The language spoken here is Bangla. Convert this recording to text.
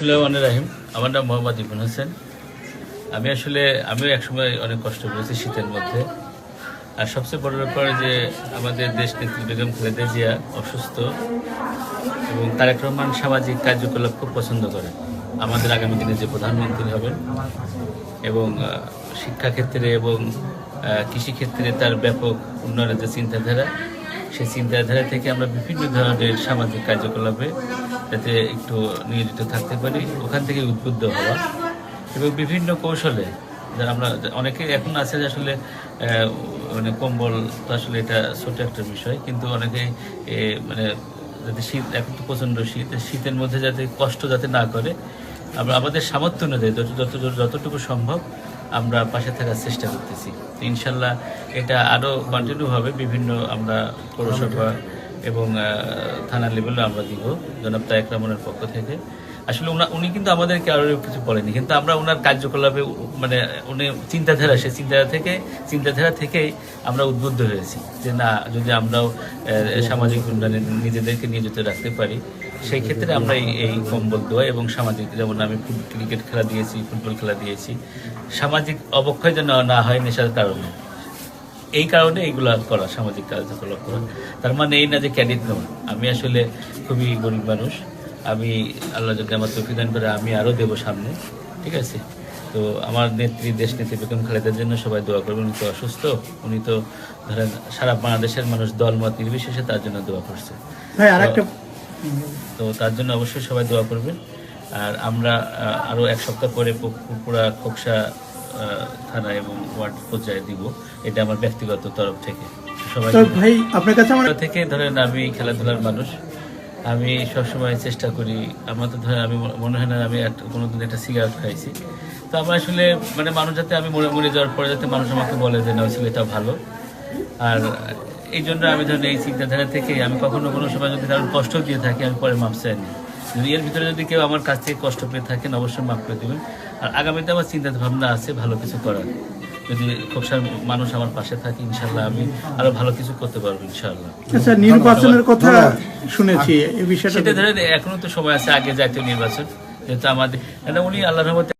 রাহিম, আমার নাম মোহাম্মদ ইবন হোসেন। আমি আসলে, আমিও একসময় অনেক কষ্ট করেছি শীতের মধ্যে। আর সবচেয়ে বড় ব্যাপার যে আমাদের দেশ নেত্রী বেগম খালেদা জিয়া অসুস্থ এবং তারেক রহমান সামাজিক কার্যকলাপ খুব পছন্দ করেন আমাদের আগামী দিনে যে প্রধানমন্ত্রী হবেন এবং শিক্ষাক্ষেত্রে এবং কৃষিক্ষেত্রে তার ব্যাপক উন্নয়নের যে চিন্তাধারা, সেই চিন্তাধারা থেকে আমরা বিভিন্ন ধরনের সামাজিক কার্যকলাপে যাতে একটু নিয়োজিত থাকতে পারি, ওখান থেকে উদ্বুদ্ধ হওয়া। এবং বিভিন্ন কৌশলে, যারা আমরা, অনেকে এখন আছে যে আসলে মানে কম্বল তো আসলে এটা ছোট একটা বিষয়, কিন্তু অনেকে মানে যাতে শীত, এখন তো প্রচণ্ড শীত, শীতের মধ্যে যাতে কষ্ট যাতে না করে, আমরা আমাদের সামর্থ্য অনুযায়ী যত যত যতটুকু সম্ভব আমরা পাশে থাকার চেষ্টা করতেছি। ইনশাল্লাহ এটা আরও কন্টিনিউ হবে, বিভিন্ন আমরা পৌরসভা এবং থানা লেভেলে আমরা দিব, জনাব তায়েক রহমানের পক্ষ থেকে। আসলে উনি কিন্তু আমাদেরকে আরও কিছু বলেনি কিন্তু আমরা ওনার কার্যকলাপে মানে উনি চিন্তাধারা সে চিন্তাধারা থেকে, চিন্তাধারা থেকেই আমরা উদ্বুদ্ধ হয়েছি যে না, যদি আমরাও সামাজিক উন্নয়নে নিজেদেরকে নিয়োজিত রাখতে পারি, সেই ক্ষেত্রে আমরা এই কম্বল দেওয়া এবং সামাজিক, যেমন আমি ক্রিকেট খেলা দিয়েছি ফুটবল খেলা দিয়েছি, সামাজিক অবক্ষয় যেন না হয় নেশার কারণে। এই কারণে এইগুলো করা সামাজিক কার্যকলাপ করা। তার মানে এই না যে ক্যাডিট নেওয়া আমি আসলে খুবই গরিব মানুষ। আমি আল্লাহ যদি আমার তফিদান করে আমি আরও দেবো সামনে ঠিক আছে? তো আমার নেত্রী দেশ নেত্রী বেগম খালেদার জন্য সবাই দোয়া করবেন উনি তো অসুস্থ উনি তো ধরেন সারা বাংলাদেশের মানুষ দল দলমত নির্বিশেষে তার জন্য দোয়া করছে। তো তার জন্য অবশ্যই সবাই দোয়া করবেন। আর আমরা আহ, আরও এক সপ্তাহ পরে পু- পুরা খোকসা থানা এবং ওয়ার্ড পর্যায়ে দিব। এটা আমার ব্যক্তিগত তরফ থেকে। সবাই তো ভাই আপনার কাছে আমার থেকে ধরেন আমি খেলাধুলার মানুষ। আমি সবসময় চেষ্টা করি আমার তো ধরেন আমি মনে হয় না আমি কোনোদিন একটা সিগারেট খাইছি। তো আমার আসলে মানে মানুষ যাতে আমি মরে মরে যাওয়ার পরে যাতে মানুষ আমাকে বলে যে না ছেলেটা ভালো। আর এই জন্য আমি ধরেন এই চিন্তাধারা থেকে আমি কখনো কোনো সময় যদি কারণ কষ্ট দিয়ে থাকি আমি পরে মাপ চাই না। যদি এর ভিতরে যদি কেউ আমার কাছ থেকে কষ্ট পেয়ে থাকেন অবশ্যই মাফ করে দেবেন। আর আগামীতে আমার চিন্তা ভাবনা আছে ভালো কিছু করার। যদি খোকসার মানুষ আমার পাশে থাকে ইনশাল্লাহ আমি আরও ভালো কিছু করতে পারব ইনশাল্লাহ আচ্ছা নির্বাচনের কথা শুনেছি এই বিষয়টা সেটা ধরেন এখনও তো সময় আছে আগে জাতীয় নির্বাচন। যেহেতু আমাদের এটা উনি আল্লাহ রহমতে